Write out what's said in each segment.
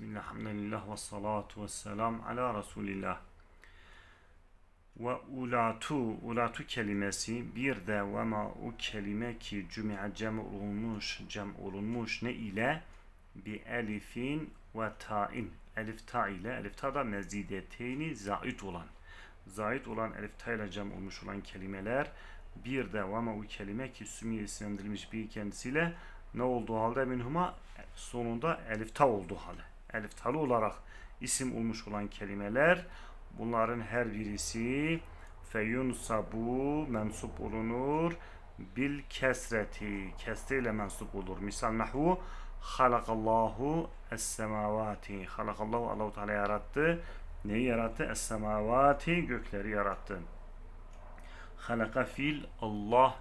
Bismillah, hamdülillah ve salatu ve selam ala Resulillah. Ve ulatu, ulatu kelimesi bir de ve ma o kelime ki cümle cem olunmuş, cem olunmuş ne ile? Bi elifin ve ta'in. Elif ta ile, elif ta da mezideteyni zait olan. Zait olan elif ta ile cem olmuş olan kelimeler bir de ve ma o kelime ki sümüye isimlendirilmiş bir kendisiyle ne olduğu halde minhuma sonunda elif ta olduğu halde. Elif talı olarak isim olmuş olan kelimeler bunların her birisi feyun sabu mensup olunur bil kesreti kesreyle mensup olur. Misal nahvu halakallahu es semavati halakallahu Allahu Teala yarattı. Neyi yarattı? Es semavati gökleri yarattı. Halaka fil Allah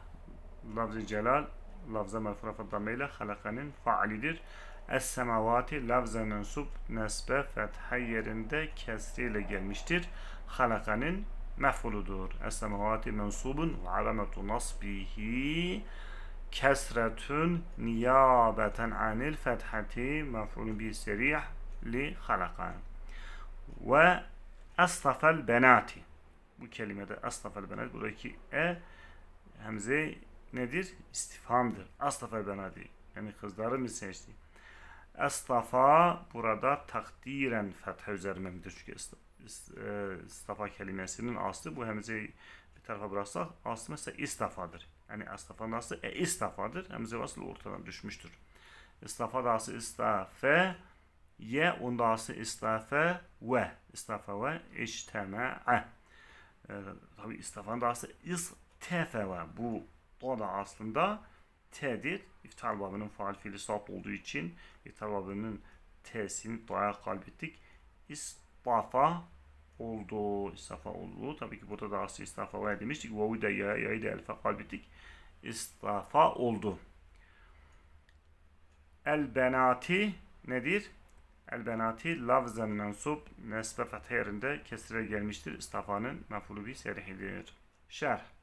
lafz-ı celal lafza merfu'a dameyle halakanın faalidir. Es-semavati lafza mensup nesbe fetha yerinde kesriyle gelmiştir. Halakanın mef'uludur. Es-semavati mensubun ve alametu nasbihi kesretun niyabeten anil fethati mef'ulun bi serih li halakan. Ve astafel benati bu kelimede astafel benati buradaki e hemze nedir? İstifhamdır. Astafel benati yani kızları mı seçti? Estafa burada takdiren fetha üzerinedir. Çünkü istafa kelimesinin aslı bu hemzeyi bir tarafa bıraksak aslı mesela istafadır. Yani istafanın aslı e istafadır. Hemze aslı ortadan düşmüştür. İstafa da aslı istafe ye onda aslı istafe ve istafe ve içteme'e e, tabi istafanın da aslı istefe ve bu o da aslında T'dir. İftar babının faal fiili sat olduğu için iftar babının T'sini doğa kalbettik. İstafa oldu. İstafa oldu. Tabii ki burada da aslı istafa var demiştik. Vavu da ya, ya'yı da elfe kalbettik. İstafa oldu. El benati nedir? El benati lafzen mensup nesbe fethe yerinde kesire gelmiştir. İstafanın mefulu bir serihidir. Şerh.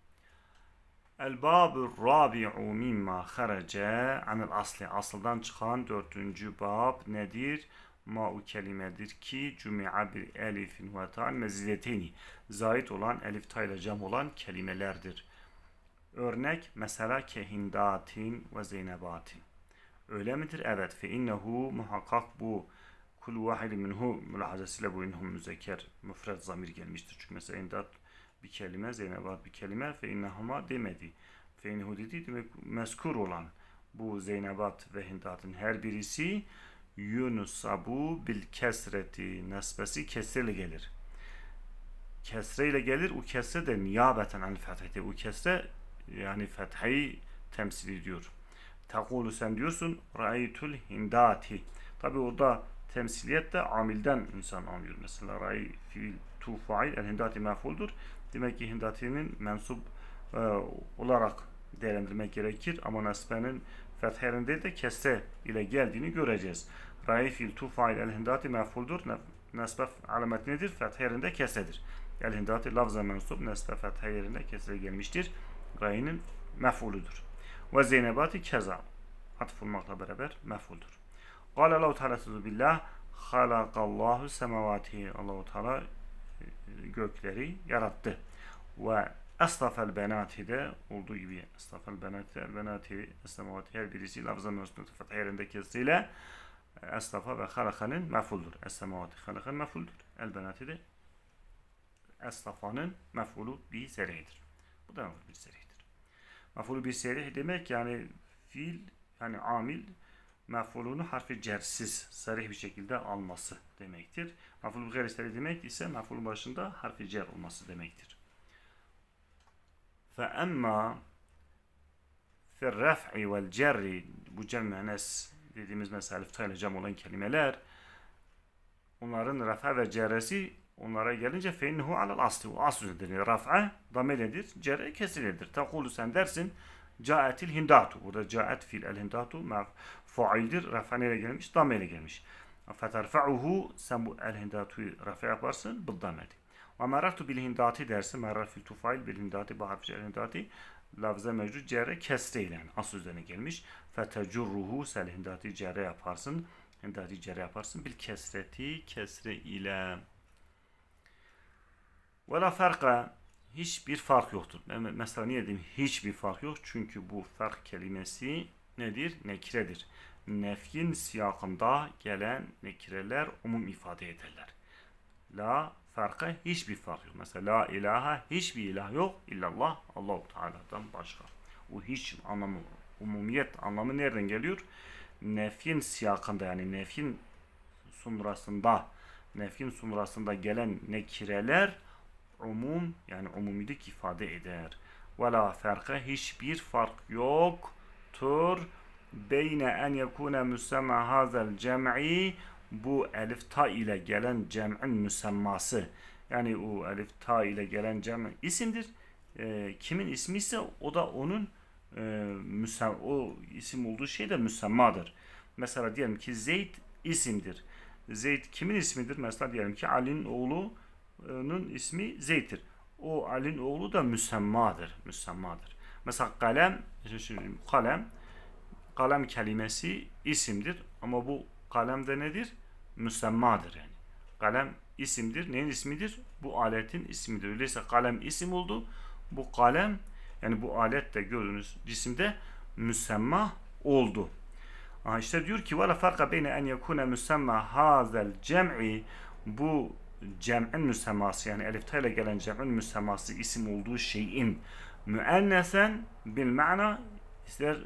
El-Babü Rabi'u mimma kharace anil asli. Asıldan çıkan dördüncü bab nedir? Ma-u kelimedir ki cümi'a bir elifin ve ta'an meziyeteni. Zahit olan elif tayla cam olan kelimelerdir. Örnek mesela kehindatin ve zeynebatin. Öyle midir? Evet. Fe innehu muhakkak bu kul vahidi minhu mülahazesiyle bu inhum müzekker müfred zamir gelmiştir. Çünkü mesela indat bir kelime, Zeynebat bir kelime fe innehuma demedi. Fe innehu dedi demek meskur olan bu Zeynebat ve Hindat'ın her birisi yunusabu bil kesreti nesbesi kesreyle gelir. Kesreyle gelir. O kesre de niyabeten an fetheti. O kesre yani fethayı temsil ediyor. Takulu sen diyorsun ra'aytul hindati. Tabi orada temsiliyet de amilden insan anlıyor. Mesela ray fiil tu fail el hindati mefuldur. Demek ki hindati'nin mensup e, olarak değerlendirmek gerekir. Ama nesbenin fetherinde de kesre ile geldiğini göreceğiz. Rai fil tu fail el hindati mefuldur. Nesbe alamet nedir? Fetherinde kesredir. El hindati lafza mensup nesbe fethe yerinde gelmiştir. Rai'nin mefuludur. Ve zeynebati keza. Atf olmakla beraber mefuldur. Kale Allah-u Teala billah halakallahu semavati. Allah-u Teala gökleri yarattı. Ve estafel benati de olduğu gibi estafel benati, el benati, estemavati her birisi lafzan üstünde fetha yerinde kesiyle estafa ve halakanın mefuldur. Estemavati halakan mefuldur. El benati de estafanın mefulu bir serihidir. Bu da bir serihidir. Mefulu bir serih demek yani fiil yani amil mef'ulunu harfi cersiz, sarih bir şekilde alması demektir. Mef'ul gayri demek ise mef'ulun başında harfi cer olması demektir. Fe emma fi ref'i vel cerri bu cemmenes dediğimiz mesela iftayla cem olan kelimeler onların rafa ve cerresi onlara gelince fe innehu alel asli o asl üzerindedir. Raf'a damededir, cerre kesiledir. Tekulu sen dersin Caetil hindatu. Burada caet fil el hindatu faildir. Rafa neyle gelmiş? Dame ile gelmiş. Feterfa'uhu sen bu el hindatuyu rafa yaparsın. Bu dameti. Ve merartu bil hindati dersin. Merar fil tufail bil hindati. Bu harfi el hindati. Lafza mevcut cerre kesre ile yani asıl üzerine gelmiş. Fetecurruhu sel hindati cerre yaparsın. Hindati cere yaparsın. Bil kesreti kesre ile. Ve la farka hiçbir fark yoktur. Mesela niye dedim hiçbir fark yok? Çünkü bu fark kelimesi nedir? Nekiredir. Nefyin siyakında gelen nekireler umum ifade ederler. La farka hiçbir fark yok. Mesela la ilaha hiçbir ilah yok. İllallah Allahu Teala'dan başka. O hiç anlamı, umumiyet anlamı nereden geliyor? Nefyin siyakında yani nefyin sunrasında nefyin sunrasında gelen nekireler umum yani umumilik ifade eder. Ve la farka hiçbir fark yoktur. Beyne en yekune müsemma hazel cem'i bu elif ta ile gelen cem'in müsemması. Yani o elif ta ile gelen cem isimdir. E, kimin ismi ise o da onun e, müsem, o isim olduğu şey de müsemmadır. Mesela diyelim ki Zeyd isimdir. Zeyd kimin ismidir? Mesela diyelim ki Ali'nin oğlunun ismi Zeyd'dir. O Ali'nin oğlu da müsemmadır. Müsemmadır. Mesela kalem, şimdi kalem, kalem kelimesi isimdir. Ama bu kalem de nedir? Müsemmadır yani. Kalem isimdir. Neyin ismidir? Bu aletin ismidir. Öyleyse kalem isim oldu. Bu kalem yani bu alet de gördüğünüz cisimde müsemma oldu. Aha işte diyor ki وَلَا فَرْقَ بَيْنَ اَنْ يَكُونَ مُسَمَّى هَذَا الْجَمْعِ Bu cem'in müsemması yani elif ile gelen cem'in müsemması isim olduğu şeyin müennesen bil ma'na ister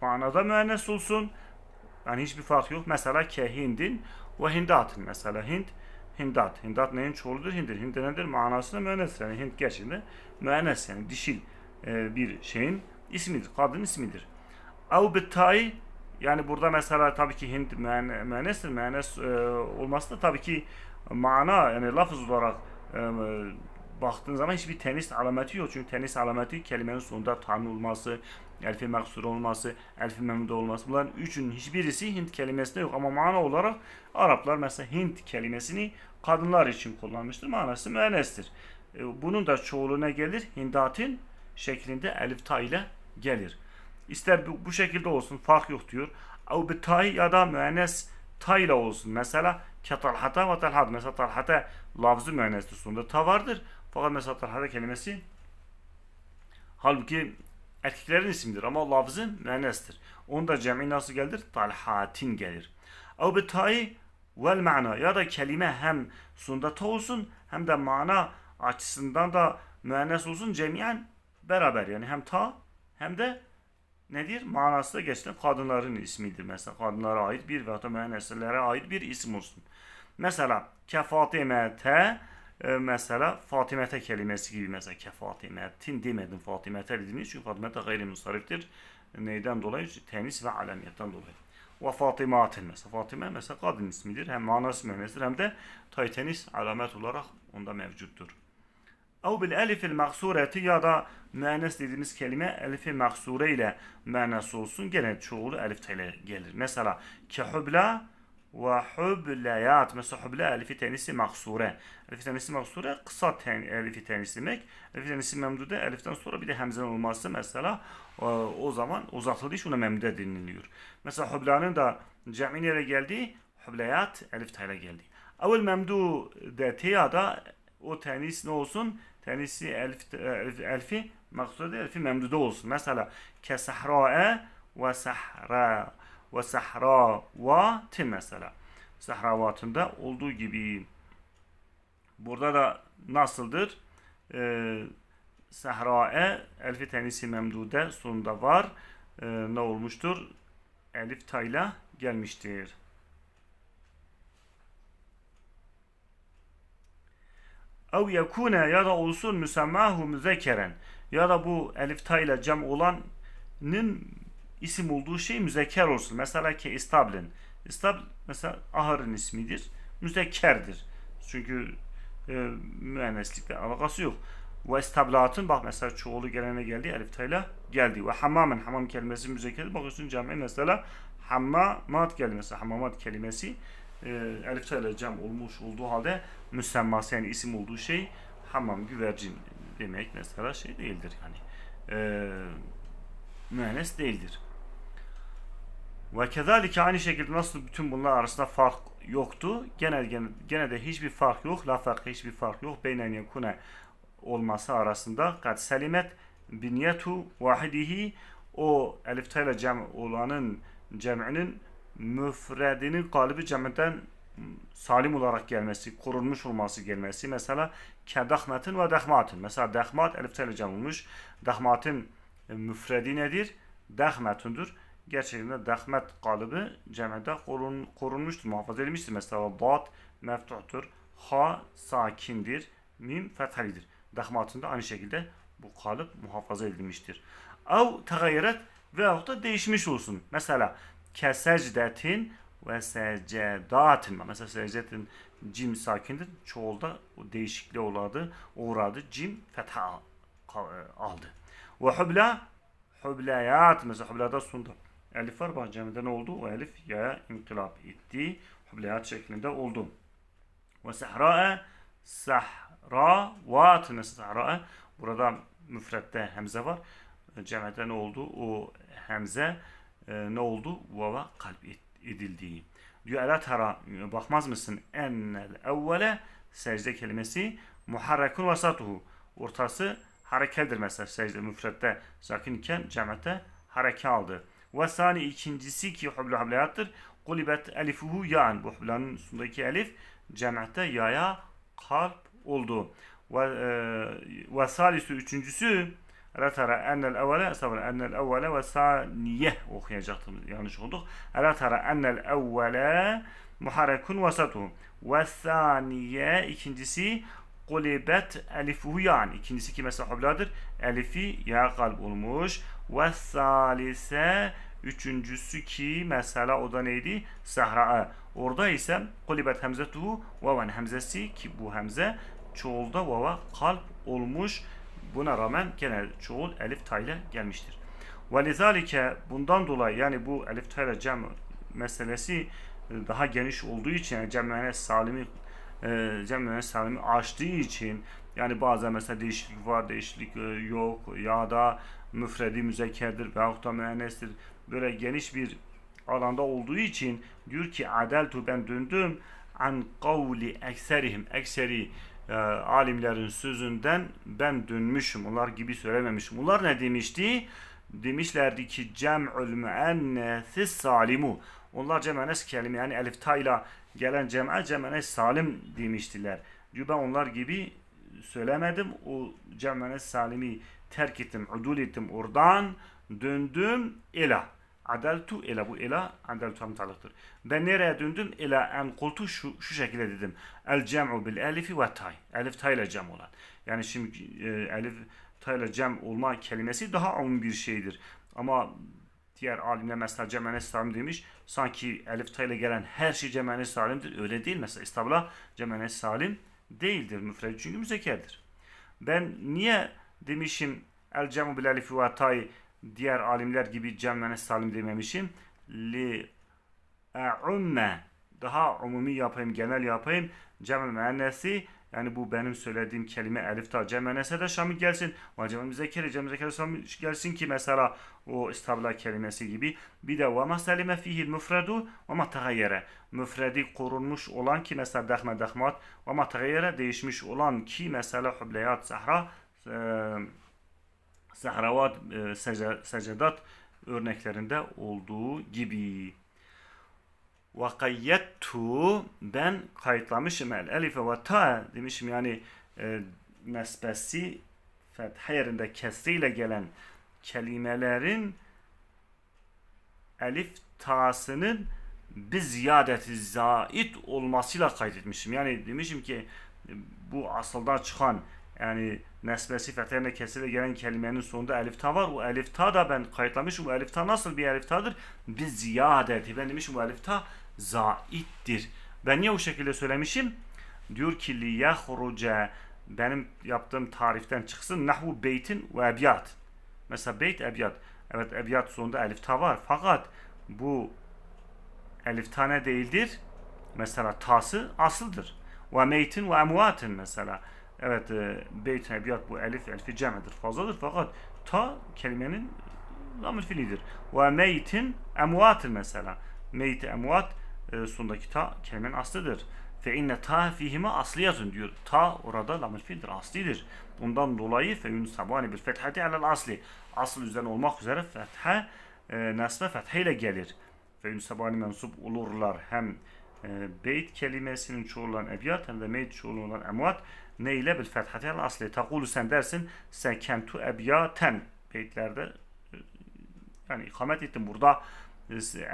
manada müennes olsun yani hiçbir fark yok. Mesela kehindin ve hindatın. Mesela hind, hindat. Hindat neyin çoğuludur? Hindir. Hind nedir? Manası da müennes. Yani hind gerçekten müennes yani dişil e, bir şeyin ismidir. Kadın ismidir. Ev bittai yani burada mesela tabii ki Hint müennestir. Müennes e, olması da tabii ki mana yani lafız olarak e, baktığın zaman hiçbir tenis alameti yok. Çünkü tenis alameti kelimenin sonunda tan olması, elfi maksur olması, elfi memnun olması. Bunların üçün hiçbirisi Hint kelimesinde yok. Ama mana olarak Araplar mesela Hint kelimesini kadınlar için kullanmıştır. Manası müennestir. E, bunun da çoğulu ne gelir? Hindatin şeklinde elif ta ile gelir. İster bu, bu şekilde olsun fark yok diyor. Tay ya da müennes ta ile olsun. Mesela ketalhata ve talhat. Mesela talhata lafzı müennestir. Sonunda ta vardır. Fakat mesela talhata kelimesi halbuki erkeklerin ismidir ama lafzı müennestir. Onda cem'i nasıl gelir? Talhatin gelir. Ev bir tay vel ma'na ya da kelime hem sonunda ta olsun hem de mana açısından da müennes olsun cemiyen beraber yani hem ta hem de nedir? Manası da geçten kadınların ismidir. Mesela kadınlara ait bir veya da müenneslere ait bir isim olsun. Mesela kefatimete e, mesela Fatimete kelimesi gibi mesela kefatimetin demedim Fatimete dediniz çünkü Fatimete gayrimusariftir. Neyden dolayı? Tenis ve alemiyetten dolayı. Ve Fatimatin mesela Fatime mesela kadın ismidir. Hem manası müennestir hem de taytenis alamet olarak onda mevcuttur. Ev bil elifil maksureti ya da müennes dediğimiz kelime elifi maksure ile müennes olsun. Gene çoğulu elif ile gelir. Mesela kehubla ve hubleyat. Mesela hubla elifi tenisi maksure. Elifi tenisi maksure kısa ten, elifi tenisi demek. Elifi tenisi memdude eliften sonra bir de hemzen olması mesela o, o zaman uzatıldığı için ona memdude deniliyor. Mesela hublanın da cem'i nereye geldi? Hubleyat elif ile geldi. Evvel memdu de ya da o tenis ne olsun? Tenisi elf, elf, elfi maksudu elfi memdude olsun. Mesela ke sahra'e ve sahra ve sahra ve tin mesela. Sahravatında olduğu gibi. Burada da nasıldır? Ee, sahra'e elfi tenisi memdude sonunda var. Ee, ne olmuştur? Elif tayla gelmiştir. Ev yekune ya da olsun müsemmahu müzekeren ya da bu elif ta ile cem olanın isim olduğu şey müzekker olsun. Mesela ki istablin. İstabl mesela ahırın ismidir. Müzekkerdir. Çünkü e, müenneslikle alakası yok. Ve istablatın bak mesela çoğulu gelene geldi elif ta ile geldi. Ve hamamen hamam kelimesi müzekkerdir. Bakıyorsun cami mesela hammamat kelimesi hamamat kelimesi e, elif ile cem olmuş olduğu halde müsemması yani isim olduğu şey hamam güvercin demek mesela şey değildir yani e, müennes değildir. Ve kezalike aynı şekilde nasıl bütün bunlar arasında fark yoktu. Gene, gene, gene de hiçbir fark yok. La fark hiçbir fark yok. Beynen yekune olması arasında. Kad selimet binyetu vahidihi o elif ile cem olanın cem'inin müfredinin kalıbı cem'den salim olarak gelmesi, korunmuş olması gelmesi. Mesela kedahmetin ve dehmatin. Mesela dehmat elif ile cem olmuş. Dehmatın e, müfredi nedir? Dehmetundur. Gerçekten dehmet kalıbı cem'de korun, korunmuştur, muhafaza edilmiştir. Mesela bat meftuhtur. Ha sakindir. Mim fethalidir. Dehmatında aynı şekilde bu kalıp muhafaza edilmiştir. Av tagayyeret veyahut da değişmiş olsun. Mesela kesecdetin ve secedatin. Mesela secedetin cim sakindir. Çoğulda değişikliğe uğradı. uğradı. Cim fetha aldı. Ve hubla hubleyat. Mesela hublada sonunda elif var. Bak cemide ne oldu? O elif ya inkılap etti. Hubleyat şeklinde oldu. Ve sehra'a sehravat. Mesela sehra'a burada müfrette hemze var. Cemede ne oldu? O hemze e, ne oldu? Vava kalp edildi. Diyor Ela tara bakmaz mısın? Ennel evvele secde kelimesi muharrekun vasatuhu. Ortası harekeldir mesela secde müfrette sakin iken cemete hareke aldı. Ve sani ikincisi ki hublu hablayattır. Kulibet elifuhu yan. Bu hublanın üstündeki elif cemete yaya kalp oldu. Ve, e, ve salisu üçüncüsü Ela tara ennel evvele sabır ennel evvele ve saniye okuyacaktım yanlış olduk. Ela tara ennel evvele muharekun vasatuhu ve saniye ikincisi kulibet elifuhu yani ikincisi ki mesela hubladır elifi ya kalp olmuş. Ve salise üçüncüsü ki mesela o da neydi? Sahra'a orada ise kulibet hemzetuhu vaven hemzesi ki bu hemze çoğulda vava kalp olmuş Buna rağmen gene çoğul elif tayla gelmiştir. Ve bundan dolayı yani bu elif tayla cem meselesi e, daha geniş olduğu için yani cem salimi e, cem salimi açtığı için yani bazen mesela değişiklik var, değişiklik e, yok ya da müfredi müzekkerdir veyahut da müennestir. Böyle geniş bir alanda olduğu için diyor ki adeltu ben döndüm an kavli ekserihim ekseri e, alimlerin sözünden ben dönmüşüm. Onlar gibi söylememişim. Onlar ne demişti? Demişlerdi ki cem'ül müennesis salimu. Onlar cem'enes kelime yani elif tayla gelen cem'e cem'enes salim demiştiler. Diyor ben onlar gibi söylemedim. O cem'enes salimi terk ettim, udul ettim oradan döndüm ila. Adeltu ila bu ila adeltu mutalıktır. Ben nereye döndüm? İla en kultu şu, şu şekilde dedim. El cem'u bil elifi ve tay. Elif tay ile cem olan. Yani şimdi e, elif tay ile cem olma kelimesi daha umum bir şeydir. Ama diğer alimler mesela cemene salim demiş. Sanki elif tay ile gelen her şey cemene salimdir. Öyle değil. Mesela istabla cemene salim değildir. Müfred çünkü müzekerdir. Ben niye demişim el cem'u bil elifi ve tay diğer alimler gibi cemene salim dememişim? Li e'umme daha umumi yapayım, genel yapayım. Cemel müennesi yani bu benim söylediğim kelime elif ta cemennese de şamil gelsin. Ve cemel müzekkeri, cemel müzekkeri gelsin ki mesela o istabla kelimesi gibi. Bir de ve meselime fihil müfredu ve ma. Müfredi korunmuş olan ki mesela dehme dehmat ve ma değişmiş olan ki mesela hubleyat sahra e, sahravat e, secedat örneklerinde olduğu gibi. Ve kayyettu ben kayıtlamışım el elife ve ta demişim yani e, nesbesi fetha yerinde kesriyle gelen kelimelerin elif tasının bir ziyadeti zait olmasıyla kaydetmişim. Yani demişim ki bu asıldan çıkan yani nesbesi fetherine kesile gelen kelimenin sonunda elif ta var. O elif ta da ben kayıtlamışım. O elif ta nasıl bir elif tadır? Bir ziyadeti. Ben demişim o elif ta zaittir. Ben niye o şekilde söylemişim? Diyor ki li yahruce benim yaptığım tariften çıksın nahvu beytin ve ebiyat. Mesela beyt ebiyat. Evet ebiyat sonunda elif ta var. Fakat bu elif tane değildir. Mesela tası asıldır. Ve meytin ve emuatin mesela. Evet e, beyt ebiyat bu elif elfi cem'dir fazladır fakat ta kelimenin lamül fiilidir. Ve meytin emvatın mesela. Meyt emvat e, sondaki ta kelimenin aslıdır. Fe inne ta fihime asliyatun diyor. Ta orada lamül fiildir, aslidir. Bundan dolayı fe yunsabani bil fethati alel asli. Asıl üzerine olmak üzere fethe e, nasbe fethe ile gelir. Fe yunsabani mensup olurlar. Hem e, beyt kelimesinin çoğulu olan ebyat hem de meyt çoğulu olan emvat ne ile bil fethati alel asli. Takulu sen dersin sekentu ebyaten beytlerde yani ikamet ettim burada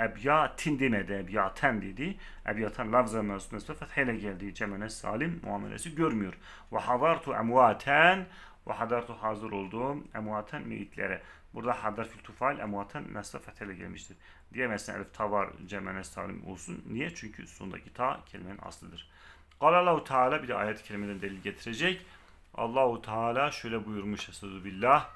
ebyatin demedi, ebyaten dedi. Ebyaten lafza mensup fetheyle geldi. Cemene salim muamelesi görmüyor. Ve hadartu emvaten ve hadartu hazır olduğum emvaten meyitlere. Burada hadar fil tufail emvaten nesle fetheyle gelmiştir. Diyemezsin elif tavar cemene salim olsun. Niye? Çünkü sondaki ta kelimenin aslıdır. Allahu Teala bir de ayet-i kerimeden delil getirecek. Allahu Teala şöyle buyurmuş Estaizu billah.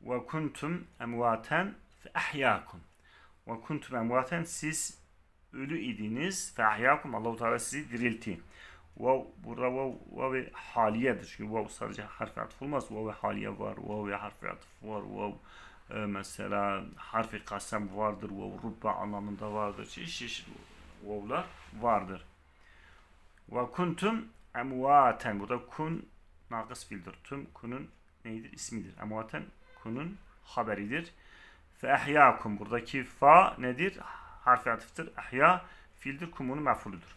Ve kuntum emvaten fe ahyaakum. Ve kuntum emvaten siz ölü idiniz fe ahyaakum. Allahu Teala sizi diriltti. Vav burada vav vav haliyedir. Çünkü vav sadece harfi atıf olmaz. Vav haliye var. Vav harfi atıf var. Vav e, mesela harfi kasem vardır. Vav rubba anlamında vardır. Çeşit çeşit vavlar vardır. Ve kuntum emvaten. Burada kun nakıs fildir. Tüm kunun neydir? ismidir. Emvaten kunun haberidir. Fe ehyakum. Buradaki fa nedir? Harfi atıftır. Ehya fiildir. Kumunun mefuludur.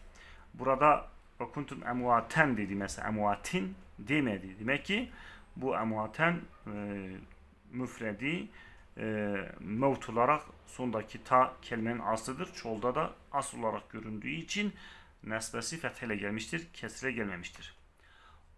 Burada ve kuntum emvaten dedi mesela emvatin demedi. Demek ki bu emvaten e, müfredi e, mevt olarak sondaki ta kelimenin aslıdır. Çoğulda da asıl olarak göründüğü için nesbesi fethele gelmiştir. Kesre gelmemiştir.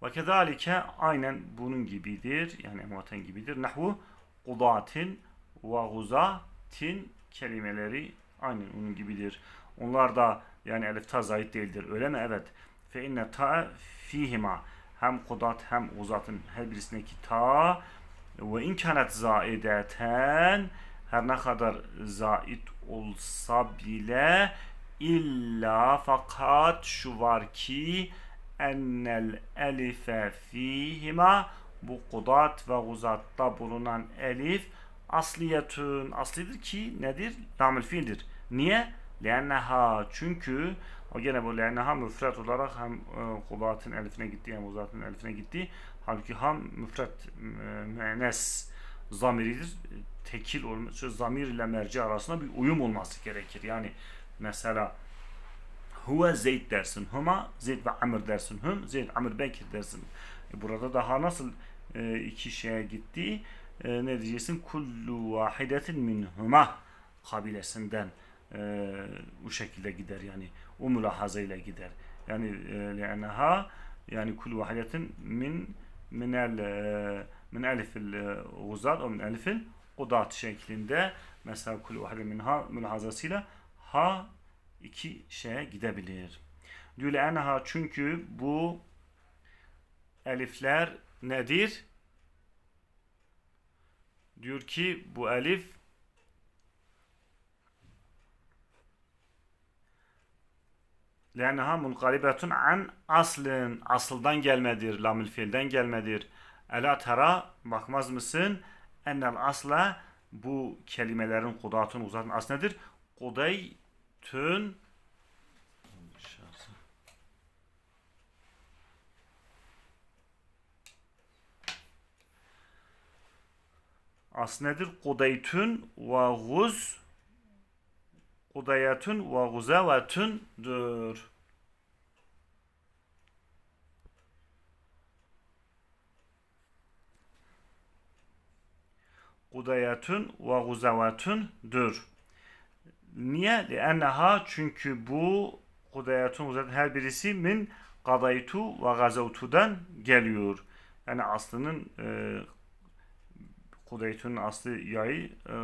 Ve kezalike aynen bunun gibidir. Yani emvaten gibidir. Nahvu kudatin ve guzatin kelimeleri aynen onun gibidir. Onlar da yani elif ta zayit değildir. Öyle mi? Evet. Fe inne ta fihima hem kudat hem uzatın her birisindeki ta ve inkanet zaideten her ne kadar zait olsa bile illa fakat şu var ki ennel elife fihima bu kudat ve uzatta bulunan elif asliyetün aslidir ki nedir? Lamül fiildir. Niye? Lenneha çünkü o gene bu lenneha müfret olarak hem e, kudatın elifine gitti hem uzatın elifine gitti. Halbuki ham müfret e, müennes zamiridir. Tekil olması, zamir ile merci arasında bir uyum olması gerekir. Yani mesela huve zeyd dersin. Huma zeyd ve amr dersin. Hum zeyd amr bekir dersin. E burada daha nasıl e, iki şeye gitti? E, ne diyeceksin? Kullu vahidetin minhuma kabilesinden e, bu şekilde gider yani o mülahaza ile gider. Yani e, yani kul vahidetin min minel e, min elifil e, guzat o min elifil kudat şeklinde mesela kul vahide minha mülahazasıyla ha iki şeye gidebilir. Diyor le'enneha çünkü bu elifler nedir? Diyor ki bu elif Lenha munqalibetun an aslin. Asıldan gelmedir. Lamül fiilden gelmedir. Ela tera bakmaz mısın? Ennel asla bu kelimelerin kudatun uzatın aslı nedir? Kudaytun Aslı nedir? Kudaytun ve guz Kudayetun ve guzavetundur. Kudayetun ve guzavetundur. Niye? Lienneha çünkü bu kudayetun guzavetun her birisi min kadaytu ve gazavtudan geliyor. Yani aslının e, kudaytunun aslı yayı e,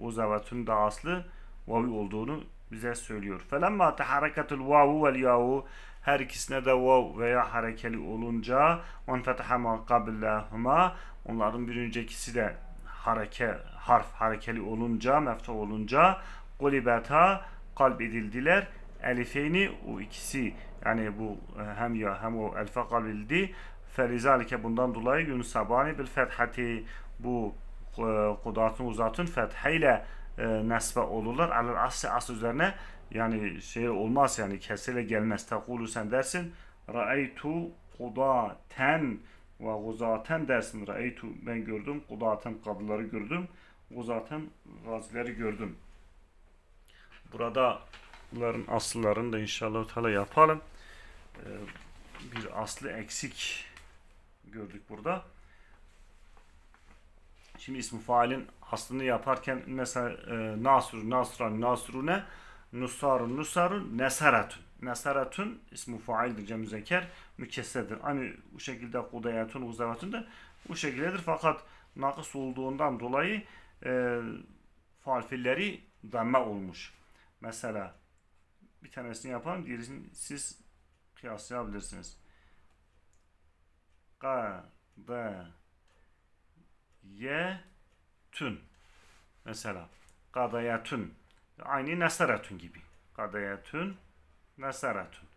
guzavetun da aslı vavi olduğunu bize söylüyor. Felemma tehareketul vavu vel yavu. Her ikisine de vav veya harekeli olunca on fetaha ma qablahuma. Onların bir öncekisi de hareke harf harekeli olunca mefta olunca kulibeta kalp edildiler. Elifeyni o ikisi yani bu e, hem ya hem o elfe kalb edildi. Felizalike bundan dolayı yunsabani bil fethati. Bu e, kudatun uzatun fethiyle e, nesbe olurlar. Alel asli asl üzerine yani şey olmaz yani kesile gelmez. Tekulu sen dersin Ra'eytu kudaten ve guzaten dersin. Ra'eytu ben gördüm. Kudaten kadıları gördüm. Guzaten gazileri gördüm. Burada bunların asıllarını da inşallah Teala yapalım. Ee, bir aslı eksik gördük burada. Şimdi ismi failin aslını yaparken mesela e, nasr, nasran, nasrune, nusarun, nusarun, nesaratun. Nesaratun ismi faildir cem müzekker mükessedir. Hani bu şekilde kudayatun, uzavatun da bu şekildedir. Fakat nakıs olduğundan dolayı e, faal fiilleri damme olmuş. Mesela bir tanesini yapalım, diğerisini siz kıyaslayabilirsiniz. Ka, da, ye, tün. Mesela kadayatun. Aynı nesaratun gibi. Kadayatun, nesaratun.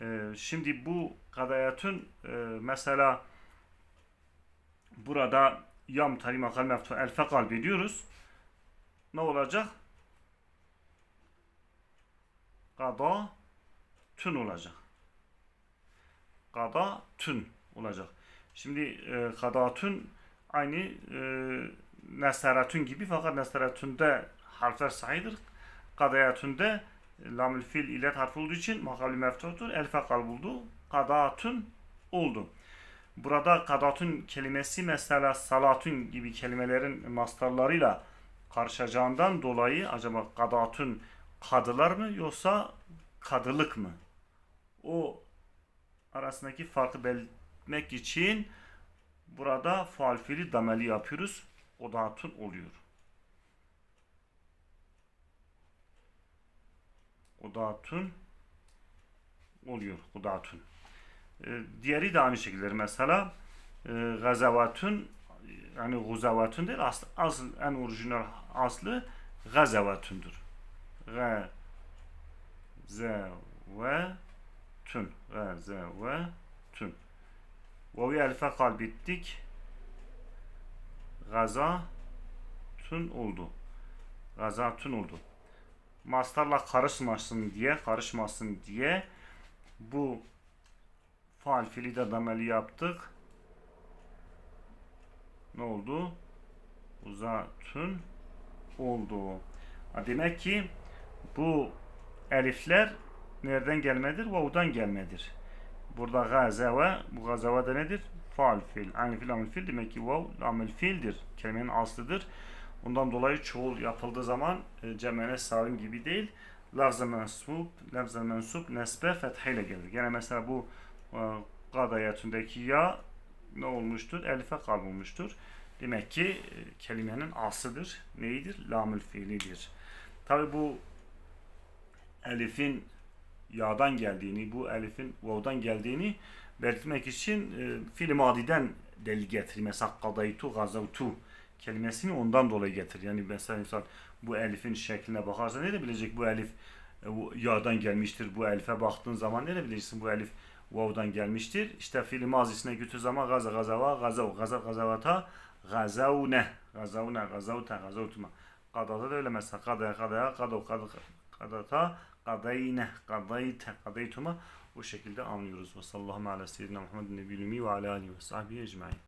Ee, şimdi bu kadayatun e, mesela burada yam tari makal meftu el fekal biliyoruz. Ne olacak? Kada tün olacak. Kada tün olacak. Şimdi e, kada tün aynı e, nesaratun gibi fakat nesaratünde harfler sahidir. Kadayatünde lamül fil ilet harfi olduğu için makabli meftuhtur. El fekal buldu. Kadatun oldu. Burada kadatun kelimesi mesela salatun gibi kelimelerin mastarlarıyla karışacağından dolayı acaba kadatun kadılar mı yoksa kadılık mı? O arasındaki farkı belirtmek için burada faal fiili dameli yapıyoruz. O da hatun oluyor. O da hatun oluyor. O da hatun. Ee, diğeri de aynı şekilde mesela e, gazavatun yani guzavatun değil aslı, asıl en orijinal aslı gazavatundur. G z ve tün. G z ve tün. Vavi elfe kalbettik. Gaza tün oldu. Gaza tün oldu. Mastarla karışmasın diye, karışmasın diye bu faal fiili de dameli yaptık. Ne oldu? Uzatun oldu. Demek ki bu elifler nereden gelmedir? Vav'dan gelmedir. Burada gazeve, bu gazeve de nedir? Faal fiil. Aynı fiil, amel fiil. Demek ki vav, amel fiildir. Kelimenin aslıdır. Ondan dolayı çoğul yapıldığı zaman e, cemene salim gibi değil. Lafz-ı mensup, lafz-ı mensup, nesbe, fethiyle gelir. Gene mesela bu e, kadayetündeki ya ne olmuştur? Elife kalbulmuştur. Demek ki e, kelimenin aslıdır. Neyidir? Lamül fiilidir. Tabi bu elifin yağdan geldiğini, bu elifin vav'dan geldiğini belirtmek için e, fiil madiden delil getirir. Mesela kadaytu, gazavtu kelimesini ondan dolayı getir. Yani mesela insan bu elifin şekline bakarsa ne de bilecek bu elif e, bu yağdan gelmiştir. Bu elife baktığın zaman ne de bileceksin bu elif vav'dan gelmiştir. İşte fiil mazisine götür zaman gaza gazava gazav gazav gazavata gazavne gazavne gazavta gazavtuma kadada da öyle mesela kadaya kadaya kadav kadata kadayne kadayte kadaytuma bu şekilde anlıyoruz. Ve sallallahu ala seyyidina Muhammedin nebiyül ümmi ve ala alihi ve sahbihi ecmain.